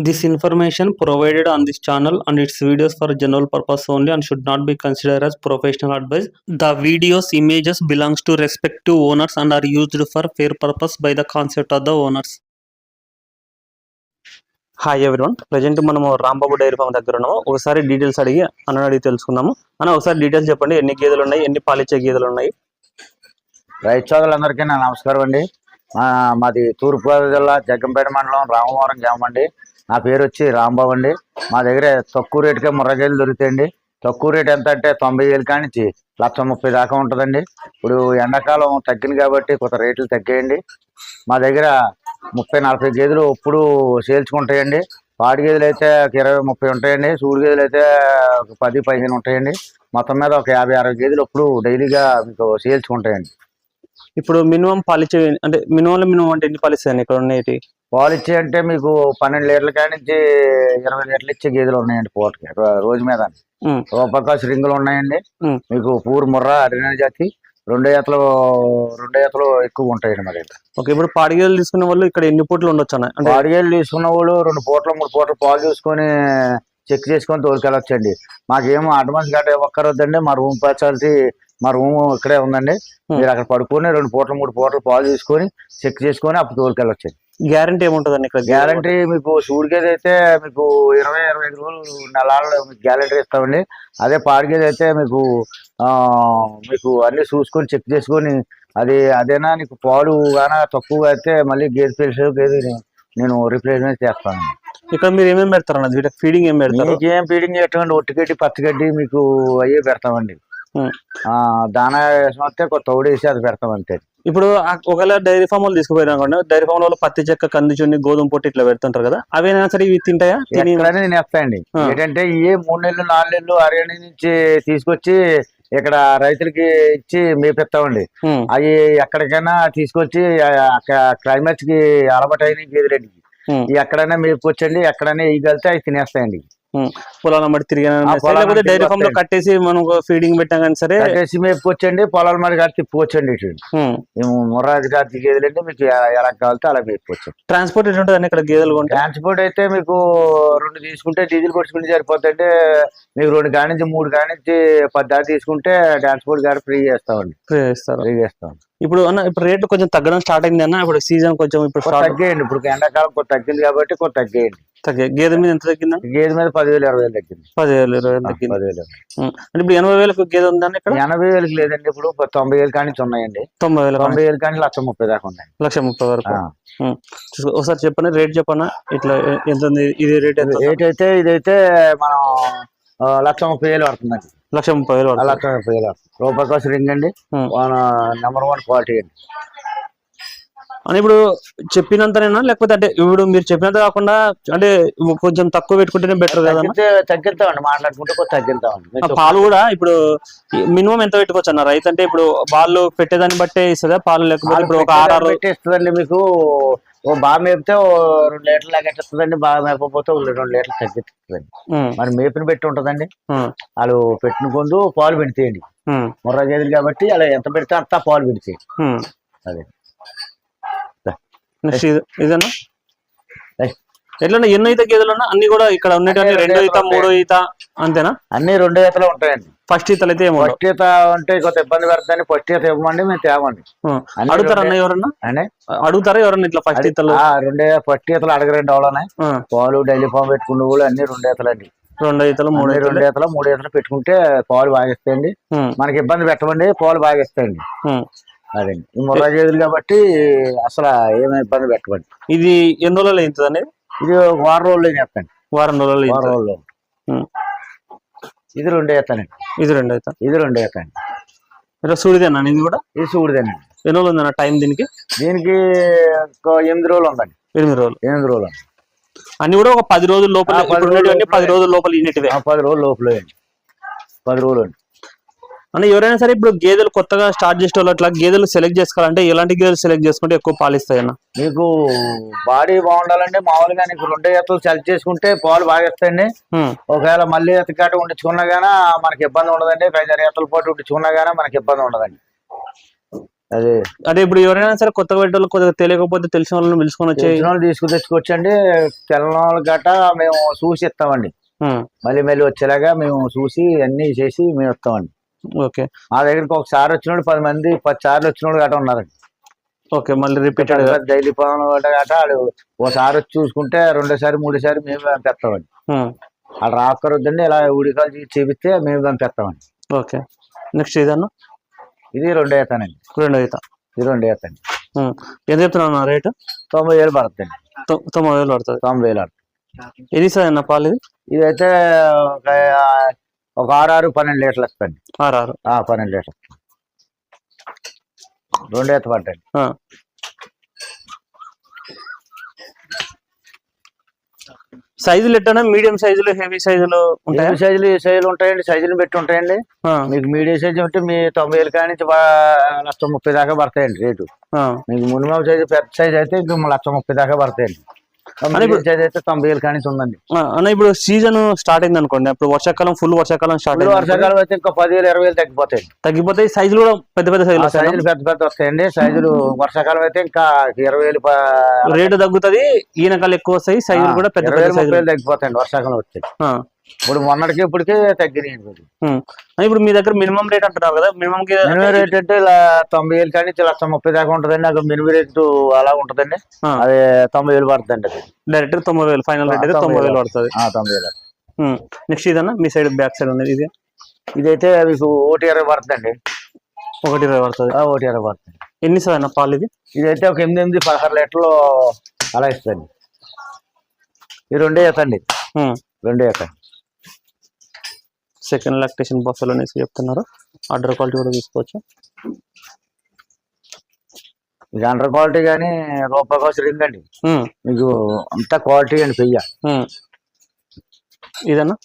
This information provided on this channel and its videos for general purpose only and should not be considered as professional advice. The videos images belongs to respective owners and are used for fair purpose by the concept of the owners. Hi everyone present మనము Rambabu dairy farm దగ్గర ఉన్నాము ఒకసారి details అడిగి అన్న అడిగి తెలుసుకుందాము అన్న ఒకసారి డీటెయిల్స్ చెప్పండి ఎన్ని గేదెలు ఉన్నాయి ఎన్ని పాలిచ్చే గేదెలు ఉన్నాయి రైతు సోదరులందరికీ నా నమస్కారం అండి మాది తూర్పుగోదావరి జిల్లా జగ్గంపేట మండలం రామవరం గ్రామం అండి నా పేరు వచ్చి రాంబాబు అండి. మా దగ్గర తక్కువ రేటుకే ముర్రగేలు దొరుకుతాయండి. తక్కువ రేట్ ఎంత అంటే తొంభై వేలు కానించి లక్ష ముప్పై దాకా ఉంటుందండి. ఇప్పుడు ఎండాకాలం తగ్గింది కాబట్టి కొంత రేట్లు తగ్గాయండి. మా దగ్గర ముప్పై నలభై గేదెలు ఇప్పుడు సేల్చుకుంటాయండి. పాడి గేదెలు అయితే ఒక ఇరవై ముప్పై ఉంటాయండి. సూడి గేదెలు అయితే ఒక పది పదిహేను ఉంటాయండి. మొత్తం మీద ఒక యాభై అరవై గేదెలు ఇప్పుడు డైలీగా మీకు సేల్చుకుంటాయండి. ఇప్పుడు మినిమం పాలిచ్చే అంటే మినిమంలో మినిమం అంటే ఎన్ని పలిస్తాయండి ఇక్కడ ఉన్నాయి పాలు ఇచ్చే అంటే మీకు పన్నెండు లీటర్ల కాడి నుంచి ఇరవై లీటర్లు ఇచ్చే గేదెలు ఉన్నాయండి పూటకి. రోజు మీద. రూపకాశ రింగులు ఉన్నాయండి. మీకు పూర్ ముర్ర హరియాణ జాతి రెండు ఈతలు రెండు ఈతలు ఎక్కువ ఉంటాయండి మరి ఓకే ఇప్పుడు పాడి గేదెలు తీసుకునే వాళ్ళు ఇక్కడ ఎన్ని పూటలు ఉండొచ్చు అంటే బాడిగేళ్ళు తీసుకున్న వాళ్ళు రెండు పూటలు మూడు పూటలు పాలు చూసుకొని చెక్ చేసుకొని తోలుకెళ్ళొచ్చండి. మాకేమో అడ్వాన్స్ గట్రా ఇవ్వక్కర్వద్దండి మా రూమ్ ఫెసిలిటీ మా రూమ్ ఇక్కడే ఉందండి. మీరు అక్కడ పడుకొని రెండు పూటలు మూడు పూటలు పాలు తీసుకొని చెక్ చేసుకొని అప్పుడు తోలుకెళ్ళొచ్చండి. గ్యారంటీ ఏముంటుందండి ఇక్కడ? గ్యారంటీ మీకు సూడిగేది అయితే మీకు ఇరవై ఇరవై ఐదు రోజులు నెలల్లో మీకు గ్యారంటీ ఇస్తామండి. అదే పాడిగేది అయితే మీకు మీకు అన్ని చూసుకొని చెక్ చేసుకొని అది అదేనా నీకు పాలు గానా తక్కువగా అయితే మళ్ళీ గేదె పిలిచి గేదె నేను రిప్లేస్మెంట్ చేస్తాను ఇక్కడ మీరు ఏమేమి పెడతారు అన్నది వీటికి ఫీడింగ్ ఏం పెడతారు? మీకేం ఫీడింగ్ పెట్టండి ఒట్టిగడ్డి పచ్చగడ్డి మీకు అయ్యే పెడతామండి. దానా వేసిన వస్తే కొత్త తౌడు వేసి అది పెడతాం అంతే ఇప్పుడు ఒకవేళ డైరీ ఫామ్ వాళ్ళు తీసుకుపోయినా అనుకోండి డైరీ ఫామ్ వాళ్ళు పత్తి చెక్క కంది చున్ని గోధుమ పొట్టి ఇట్లా పెడుతుంటారు కదా అవేనా సరే ఇవి తింటాయా ఎక్కడైనా నేను వేస్తాయండి. ఏంటంటే ఏ మూడు నెలలు నాలుగు నెలలు హర్యానా నుంచి తీసుకొచ్చి ఇక్కడ రైతులకి ఇచ్చి మేపిస్తామండి. అవి ఎక్కడికైనా తీసుకొచ్చి క్లైమేట్స్కి అలవాటు అయిన గేదెలండి ఉం. ఎక్కడైనా మేపుకొచ్చండి ఎక్కడైనా ఇగలితే అవి తినేస్తాయండి. పొలాల తిరిగినా లేకపోతే మట్టి డైరీ ఫామ్లో. కట్టేసి మనం ఫీడింగ్ పెట్టాం కానీ సరే. కట్టేసి మేపుకొచ్చండి పొలాల మరి కట్టి ఇటు. ఉం. మేము ముర్రాజు జాతి గేదెలండి మీకు ఎ- ఎలా కావాలితే అలా మేపుకొచ్చు ట్రాన్స్పోర్ట్ ఎట్లా ఉంటుంది ఇక్కడ గేదెలు ట్రాన్స్పోర్ట్ అయితే మీకు రెండు తీసుకుంటే డీజిల్ కొట్టుకుంటే సరిపోతుంటే మీకు రెండు కాడి నుంచి మూడు కాడి నుంచి పది దాకా తీసుకుంటే ట్రాన్స్పోర్ట్ గాడి ఫ్రీ చేస్తామండి ఫ్రీ ఇస్తారు ఫ్రీ చేస్తాం ఇప్పుడు అన్న ఇప్పుడు రేట్ కొంచెం తగ్గడం స్టార్ట్ అయింది అన్న ఇప్పుడు సీజన్ కొంచెం ఇప్పుడు తగ్గేయండి ఇప్పుడు ఎండాకాలం కొంత తగ్గింది కాబట్టి కొంత తగ్గేయండి. తగ్గాయి గేదె మీద ఎంత తగ్గిందా? గేదె మీద పదివేలు ఇరవై వేలు తగ్గింది. పదివేలు ఇరవై వేలు తగ్గింది. పదివేలు. ఉం. అంటే ఇప్పుడు ఎనభై వేలకు గేదె ఉందండి ఇక్కడ? ఎనభై వేలకి లేదండి ఇప్పుడు ప- తొంభై వేలు కానీ ఉన్నాయండి. తొంభై వేల తొంభై వేలు కానీ లక్ష ముప్పై దాకా ఉన్నాయి. లక్ష ముప్పై వరకు. ఆ. ఉం. చూసుకో- ఒకసారి చెప్పండి రేట్ చెప్పనా ఇట్లా ఎ- ఎంత ఉంది ఇది రేట్ ఎంత? రేట్ అయితే ఇదైతే మనం ఆ, లక్ష ముప్పై వేలు పడుతుందండి. లక్ష ముప్పై వేలు ఆ, పడుతుంది. లక్ష ముప్పై వేలు పడుతుంది. రూపాయి కోసం రింగ్ అండి. ఉం. నెంబర్ వన్ క్వాలిటీ అండి. అని ఇప్పుడు చెప్పినంతనేనా? లేకపోతే అంటే ఇప్పుడు మీరు చెప్పినంత కాకుండా అంటే కొంచెం తక్కువ పెట్టుకుంటేనే బెటర్ కదా తగ్గిస్తామండి మాట్లాడుకుంటే ఆ పాలు కూడా ఇప్పుడు మినిమం ఎంత పెట్టుకోవచ్చు అన్న? రైతు అంటే ఇప్పుడు వాళ్ళు పెట్టేదాన్ని బట్టే ఇస్తుందా? పాలు లేకపోతే ఇప్పుడు ఒక ఆర్ఆర్ పెట్టేస్తుందండి మీకు. ఓ బాగా మేపితే ఓ రెండు లీటర్లు లాగెట్టిస్తుందండి బాగా మేపకపోతే రెండు లీటర్లు తగ్గిస్తుందండి. మరి మేపిన పెట్టి ఉంటుందండి. వాళ్ళు పెట్టిన కొందు పాలు పెడితేయండి. ముర్రా గేదెలు కాబట్టి అలా ఎంత పెడితే అంత పాలు పెడితాయి అదే. నెక్స్ట్ ఇదేనా? ఏయ్. ఎట్లా ఎన్నో ఈత గేదెలు ఉన్నా? అన్ని కూడా ఇక్కడ ఉన్నట్టు అన్ని రెండో ఈత మూడో ఈత అంతేనా? అన్ని రెండు ఈతలు ఉంటాయండి. ఫస్ట్ ఈతలు అయితే ఏమో. ఫస్ట్ ఈత అంటే కొంత ఇబ్బంది పెడతాని ఫస్ట్ ఈత ఇవ్వమండి మేము తేమండి. అన్ని అడుగుతారా. అన్న ఎవరన్నా? అడుగుతారా ఎవరన్నా ఇట్లా ఫస్ట్ ఈతలు? రెండే ఫస్ట్ ఈతలు అడగరండి ఎవడనే ఆ, పాలు డైలీ ఫామ్ పెట్టుకున్న వాళ్ళు అన్ని రెండు ఈతలు అండి రెండో ఈతలు మూడో రెండు ఈతలు? మూడు ఈతలు పెట్టుకుంటే పాలు బాగా మనకి ఇబ్బంది పెట్టమండి పాలు బాగా ఇస్తాయండి. అదండి ఈ ముర్రా కాబట్టి అసలు ఏమైనా ఇబ్బంది పెట్టమండి ఇది ఎన్ని రోజులు అవుతుంది ఇది ఒక వారం రోజులు చెప్పండి వారం రోజులు వారం. రోజులు. ఇది రెండు ఈతలండి ఇది రెండు అయితే. ఇది రెండు ఈతండి ఇట్లా సూర్యదేనా ఇది కూడా? ఇది చూడదండి ఎన్ని రోజులు ఉందన్న టైం దీనికి? దీనికి ఎనిమిది రోజులు ఉందండి. ఎనిమిది రోజులు. ఎనిమిది రోజులు. అన్ని కూడా ఒక పది రోజుల లోపల పది రోజుల ఉన్నటువంటి పది లోపలే. రోజుల లోపల పది రోజులు లోపలే పది రోజులు అని ఎవరైనా సరే ఇప్పుడు గేదెలు కొత్తగా స్టార్ట్ చేసే వాళ్ళు అట్లా గేదెలు సెలెక్ట్ చేసుకోవాలంటే ఎలాంటి గేదెలు సెలెక్ట్ చేసుకుంటే ఎక్కువ పాలిస్తాయన్న మీకు బాడీ బాగుండాలంటే మామూలుగా నీకు రెండు ఈతలు సెలెక్ట్ చేసుకుంటే పాలు బాగా ఇస్తాయండి ఒకవేళ మళ్ళీ ఎతకాట ఉండించుకున్నా గానీ మనకి ఇబ్బంది ఉండదండి. ఐదారు ఈతల పాటు ఉండించుకున్నా గానీ మనకి ఇబ్బంది ఉండదండి. అది అంటే ఇప్పుడు ఎవరైనా సరే కొత్తగా పెట్టే వాళ్ళు కొద్దిగా తెలియకపోతే తెలిసిన వాళ్ళని పిలుచుకొని వచ్చి వాళ్ళు తీసుకు తెచ్చుకొచ్చండి. తెల్లని వాళ్ళ గట్ట మేము చూసి ఇస్తామండి. మళ్ళీ మళ్ళీ వచ్చేలాగా మేము చూసి అన్ని చేసి మేము ఇస్తామండి. ఓకే. మా దగ్గరికి ఒకసారి వచ్చినోడు పది మంది పది సార్లు వచ్చినోడు గట్ట ఉన్నారండి. ఓకే మళ్ళీ రిపీటెడ్గా డైలీ గట్ట గట్ట వాడు ఓసారి వచ్చి చూసుకుంటే రెండోసారి మూడోసారి మేము పంపిస్తామండి. వాళ్ళు రాకరొద్దండి ఇలా ఉడికాలు చేపిస్తే మేము పంపిస్తామండి. ఓకే. నెక్స్ట్ ఇదన్నా? ఇది రెండు అవుతానండి రెండు ఈత. ఇది రెండు ఉమ్, ఎంత చెప్తున్నా రేటు? తొంభై వేలు పడుతుందండి. తొంభై వేలు పడుతుంది. తొంభై వేలు పడుతుంది. ఎన్ని సార్ అన్న పాలు ఇది? ఇదైతే ఒక ఆరు ఆరు పన్నెండు లీటర్లు వస్తుంది ఆరు ఆరు పన్నెండు లీటర్లు. రెండు ఎత్త పట్టండి ఆ. సైజులు ఎట్టనా మీడియం సైజులు హెవీ సైజులు ఉంటాయా? సైజులు ఏ సైజులు ఉంటాయండి. సైజులు పెట్టి ఉంటాయండి. మీకు మీడియం సైజు ఉంటే మీ తొంభై వేలు కాడి నుంచి లక్ష ముప్పై దాకా పడతాయండి రేటు. మీకు మినిమం సైజు పెద్ద సైజు అయితే ఇంక లక్ష ముప్పై దాకా పడతాయండి. సైజ్ తొంభై వేలు కాడి నుంచి ఉందండి అన్న ఇప్పుడు సీజన్ స్టార్ట్ అయింది అనుకోండి ఇప్పుడు వర్షాకాలం ఫుల్ వర్షాకాలం స్టార్ట్ అయింది వర్షాకాలం అయితే ఇంకా పదివేలు ఇరవై వేలు తగ్గిపోతాయండి. తగ్గిపోతాయి సైజులు కూడా పెద్ద పెద్ద సైజులు సైజులు పెద్ద పెద్ద వస్తాయండి. సైజులు వర్షాకాలం అయితే ఇంకా ఇరవై వేలు రేటు తగ్గుతుంది ఈనకాలు ఎక్కువ వస్తాయి సైజులు కూడా పెద్ద పెద్ద సైజులు తగ్గిపోతాయండి వర్షాకాలం వచ్చి ఇప్పుడు మొన్నటికి ఇప్పటికే తగ్గినాయండి ఇప్పుడు. మీ దగ్గర మినిమం రేట్ అంటున్నారు కదా మినిమం మినిమం రేట్ అంటే ఇలా తొంభై వేలు కానీ లక్ష ముప్పై దాకా ఉంటుందండి అక్కడ మినిమం రేట్ అలా ఉంటుందండి. అది తొంభై వేలు పడుతుందండి అది. డైరెక్ట్ తొంభై వేలు ఫైనల్ రేట్ అయితే తొంభై వేలు. పడుతుంది. ఆ, తొంభై వేలు. నెక్స్ట్ ఇదన్నా మీ సైడ్ బ్యాక్ సైడ్ ఉన్నది ఇది? ఇదైతే మీకు ఒకటి ఇరవై పడుతుందండి. ఒకటి ఇరవై పడుతుంది. ఆ, ఒకటి ఇరవై పడుతుంది. ఎన్ని సార్ అన్న పాలు ఇది? ఇదైతే ఒక ఎనిమిది ఎనిమిది పదహారు లీటర్లు అలా ఇస్తుంది ఇది రెండే వేస్తండి. రెండే వేస్తండి సెకండ్ లాక్టేషన్ బఫెల్ అనేసి చెప్తున్నారు. ఆర్డర్ క్వాలిటీ కూడా తీసుకోవచ్చు. ఇది అండర్ క్వాలిటీ కానీ రూపాయి కోసం రింగ్ అండి మీకు అంతా క్వాలిటీ అండి పెయ్య. ఇదన్నా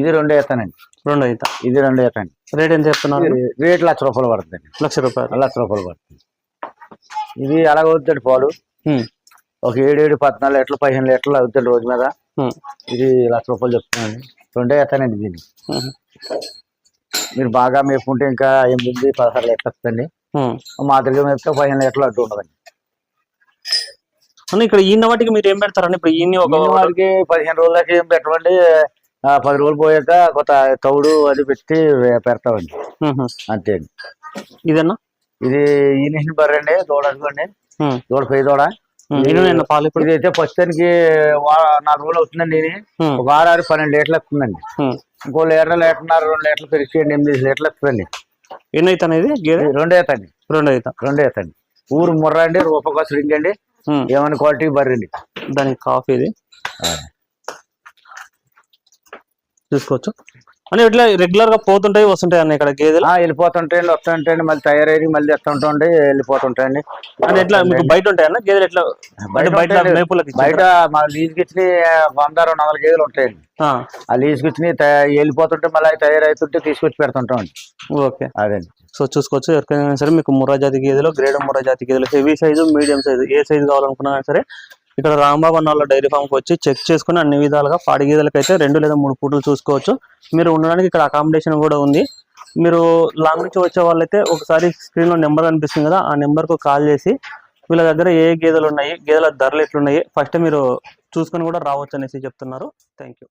ఇది రెండే వేస్తానండి. రెండు అయితే. ఇది రెండు వేస్తాండి రేట్ ఎంత చెప్తున్నారు? రేట్ లక్ష రూపాయలు పడుతుందండి. లక్ష రూపాయలు. లక్ష రూపాయలు పడుతుంది. ఇది అలాగ అవుతుంది పాలు? ఒక ఏడు ఏడు పద్నాలుగు లీటర్లు పదిహేను లీటర్లు అవుతుంది రోజు మీద. ఇది లక్ష రూపాయలు చెప్తున్నాను. రెండే వేస్తానండి దీన్ని. మీరు బాగా మేపుకుంటే ఇంకా ఎనిమిది పదహారు లీటర్లు వస్తుంది. మాదిరిగా మేపితే పదిహేను లీటర్లు అడ్డు ఉండదండి. ఇక్కడ ఈయన వాటికి మీరు ఏం పెడతారని ఇప్పుడు ఈయన ఒక వారికి పదిహేను రోజుల దాకా ఏం పెట్టమండి? పది రోజులు పోయాక కొత్త తౌడు అది పెట్టి పెడతామండి. అంతే అండి. ఇదన్నా ఇది ఈనేసిన బర్రె అండి దూడ అనుకోండి. దూడ పై దూడ. ఇదైతే ప్రస్తుతానికి నాలుగు రోజులు అవుతుందండి ఇది. ఒక ఆరు ఆరు పన్నెండు లీటర్లు వస్తుందండి. ఉమ్. ఇంకో లీటర్ లీటర్న్నర రెండు లీటర్లు పెరిగి ఎనిమిది లీటర్లు వస్తుందండి. ఎన్ని అవుతాను ఇది రెండే అవుతండి రెండు అవుతా. రెండే అవుతండి ఊరు ముర్ర అండి రూపకోసం రింగ్ అండి. ఉమ్. ఏమైనా క్వాలిటీ బర్రెండి. దానికి కాఫీ ఇది. చూసుకోవచ్చు. అని ఇట్లా రెగ్యులర్గా పోతుంటాయి వస్తుంటాయి అన్న ఇక్కడ గేదెలు? వెళ్ళిపోతుంటాయండి వస్తుంటాయండి. మళ్ళీ తయారయ్యి మళ్ళీ వస్తుంటాండి వెళ్ళిపోతుంటాయండి. అని ఎట్లా మీకు బయట ఉంటాయన్న గేదెలు? ఎట్లా బయట అంటే బయట. మేపులకి బయట మా లీజుకి ఇచ్చిన వంద రెండు వందల గేదెలు ఉంటాయండి. ఆ. లీజుకి ఇచ్చిన వెళ్ళిపోతుంటే మళ్ళీ తయారవుతుంటే తీసుకొచ్చి పెడుతుంటామండి. ఓకే. అదండి. సో చూసుకోవచ్చు. ఎవరికైనా సరే మీకు ముర్రా జాతి గేదెలు గ్రేడ్ ముర్రా జాతి గేదెలు హెవీ సైజు మీడియం సైజు ఏ సైజు కావాలనుకున్నా సరే ఇక్కడ రాంబాబు అన్న వాళ్ళ డైరీ ఫామ్కి వచ్చి చెక్ చేసుకుని అన్ని విధాలుగా పాడి గేదెలకు అయితే రెండు లేదా మూడు పూటలు చూసుకోవచ్చు. మీరు ఉండడానికి ఇక్కడ అకామిడేషన్ కూడా ఉంది. మీరు లాంగ్ నుంచి వచ్చే వాళ్ళైతే ఒకసారి స్క్రీన్లో నెంబర్ కనిపిస్తుంది కదా ఆ నెంబర్కు కాల్ చేసి వీళ్ళ దగ్గర ఏ గేదెలు ఉన్నాయి గేదెల ధరలు ఎట్లున్నాయి ఫస్ట్ మీరు చూసుకొని కూడా రావచ్చు అనేసి చెప్తున్నారు. Thank you